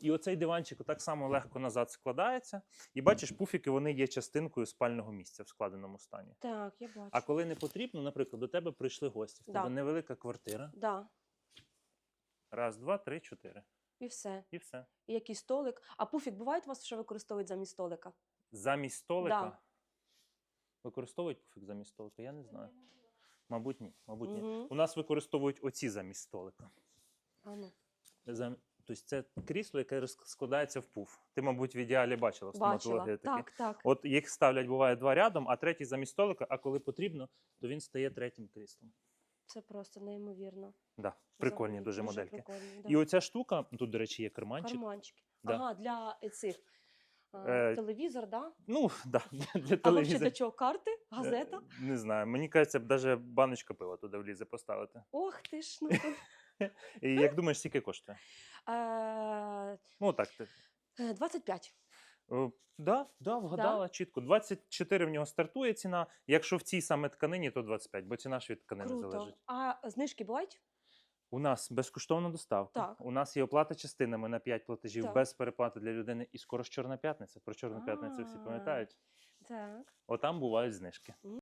І оцей диванчик так само легко назад складається. І бачиш, пуфіки вони є частинкою спального місця в складеному стані. Так, я бачу. А коли не потрібно, наприклад, до тебе прийшли гості, в Да. тебе невелика квартира. Да. Раз, два, три, чотири. І все. І все. І якийсь столик. А пуфік буває у вас, що використовують замість столика? Замість столика. Да. Використовують пуфік замість столика? Я не знаю. Мабуть, ні. Мабуть, ні. Мгм. У нас використовують оці замість столика. А ну. Зам... Тобто це крісло, яке складається в пуф. Ти, мабуть, в ідеалі бачила в стоматології такі. Так, так. От їх ставлять, буває, два рядом, а третій замість столика, а коли потрібно, то він стає третім кріслом. Це просто неймовірно. Да, прикольні Взагалі, дуже модельки. прикольні, да. І оця штука, тут, до речі, є карманчик. Карманчики. Да. Ага, для цих. Е, телевізор, да? Ну, да, для А взагалі телевізора. для чого? Карти? Газета? Е, Не знаю. Мені кажеться, навіть баночка пива туди влізе поставити. Ох ти ж. Ну. І як думаєш, скільки коштує? Е, Ну так, ти. е, 25. Е, Да, да, вгадала чітко. 24 в нього стартує ціна. Якщо в цій саме тканині, то 25, бо ціна ж від тканини Круто. залежить. А знижки бувають? У нас безкоштовна доставка. Так. У нас є оплата частинами на 5 платежів Так. без переплати для людини. І скоро ж Чорна п'ятниця. Про Чорну п'ятницю всі А. пам'ятають. Так. Отам бувають знижки.